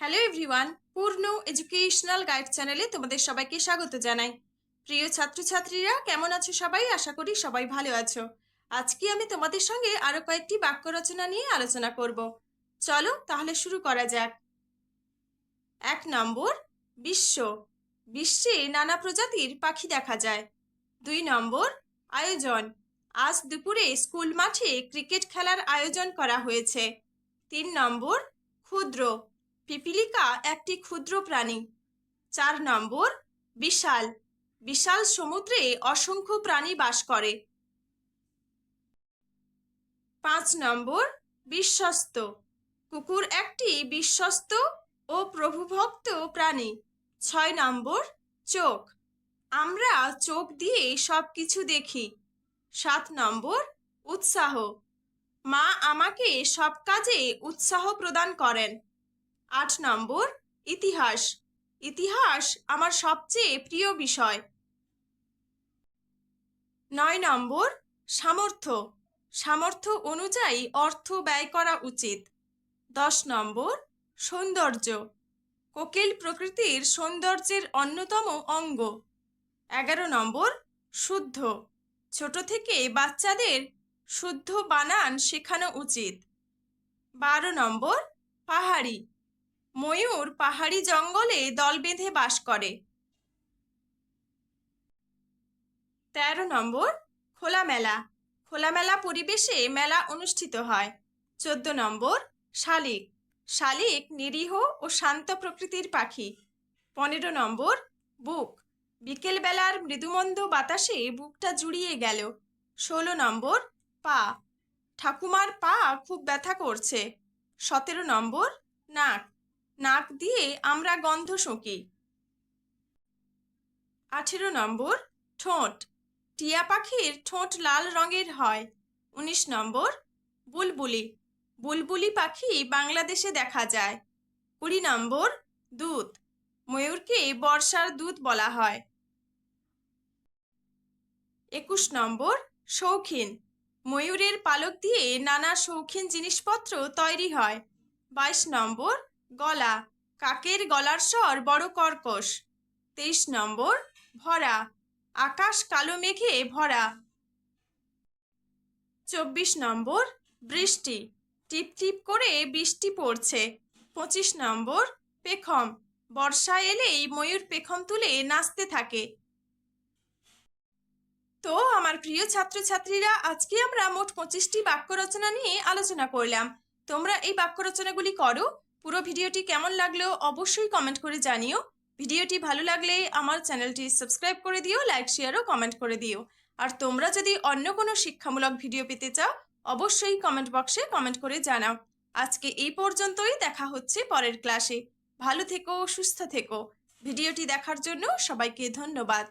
Hello everyone Purno educational guide চ্যানেলে তোমাদের সবাইকে স্বাগত জানাই। প্রিয় ছাত্রছাত্রীরা, কেমন আছো সবাই? আশা করি সবাই ভালো আছো। আজকে আমি তোমাদের সঙ্গে আরও কয়েকটি বাক্য রচনা নিয়ে আলোচনা করব। চলো তাহলে শুরু করা যাক। এক নম্বর, বিশ্ব। বিশ্বে নানা প্রজাতির পাখি দেখা যায়। দুই নম্বর, আয়োজন। আজ দুপুরে স্কুল মাঠে ক্রিকেট খেলার আয়োজন করা হয়েছে। তিন নম্বর, ক্ষুদ্র। পিপিলিকা একটি ক্ষুদ্র প্রাণী। চার নম্বর, বিশাল। বিশাল সমুদ্রে অসংখ্য প্রাণী বাস করে। পাঁচ নম্বর, বিশ্বস্ত। কুকুর একটি বিশ্বস্ত ও প্রভুভক্ত প্রাণী। ছয় নম্বর, চোখ। আমরা চোখ দিয়ে সব কিছু দেখি। সাত নম্বর, উৎসাহ। মা আমাকে সব কাজে উৎসাহ প্রদান করেন। আট নম্বর, ইতিহাস। ইতিহাস আমার সবচেয়ে প্রিয় বিষয়। নয় নম্বর, সামর্থ্য। সামর্থ্য অনুযায়ী অর্থ ব্যয় করা উচিত। দশ নম্বর, সৌন্দর্য। কোকিল প্রকৃতির সৌন্দর্যের অন্যতম অঙ্গ। এগারো নম্বর, শুদ্ধ। ছোট থেকে বাচ্চাদের শুদ্ধ বানান শেখানো উচিত। বারো নম্বর, পাহাড়ি। ময়ূর পাহাড়ি জঙ্গলে দল বেঁধে বাস করে। তেরো নম্বর, খোলামেলা। খোলামেলা পরিবেশে মেলা অনুষ্ঠিত হয়। চোদ্দ নম্বর, শালিক। শালিক নিরীহ ও শান্ত প্রকৃতির পাখি। পনেরো নম্বর, বুক। বিকেলবেলার মৃদুমন্দ বাতাসে বুকটা জুড়িয়ে গেল। ষোলো নম্বর, পা। ঠাকুমার পা খুব ব্যথা করছে। সতেরো নম্বর, নাক। নাক দিয়ে আমরা গন্ধ শুঁকি। আঠেরো নম্বর, ঠোঁট। টিয়া পাখির ঠোঁট লাল রঙের হয়। উনিশ নম্বর, বুলবুলি। বুলবুলি পাখি বাংলাদেশে দেখা যায়। কুড়ি নম্বর, দুধ। ময়ূরকে বর্ষার দুধ বলা হয়। একুশ নম্বর, শৌখিন। ময়ূরের পালক দিয়ে নানা শৌখিন জিনিসপত্র তৈরি হয়। বাইশ নম্বর গলা, কাকের গলার স্বর বড় কর্কশ। তেইশ নম্বর, ভরা, আকাশ কালো মেঘে ভরা। চব্বিশ নম্বর, বৃষ্টি, টিপ টিপ করে বৃষ্টি পড়ছে। পঁচিশ নম্বর, পেখম বর্ষা এলেই ময়ূর পেখম তুলে নাচতে থাকে। তো আমার প্রিয় ছাত্রছাত্রীরা, আজকে আমরা মোট পঁচিশটি বাক্য রচনা নিয়ে আলোচনা করলাম। তোমরা এই বাক্য রচনাগুলি করো পুরো ভিডিওটি কেমন লাগল অবশ্যই কমেন্ট করে জানিও। ভিডিওটি ভালো লাগলে আমার চ্যানেলটি সাবস্ক্রাইব করে দিও লাইক শেয়ার ও কমেন্ট করে দিও। আর তোমরা যদি অন্য কোনো শিক্ষামূলক ভিডিও পেতে চাও, অবশ্যই কমেন্ট বক্সে কমেন্ট করে জানাও। আজকে এই পর্যন্তই, দেখা হচ্ছে পরের ক্লাসে ভালো থেকো, সুস্থ থেকো। ভিডিওটি দেখার জন্য সবাইকে ধন্যবাদ।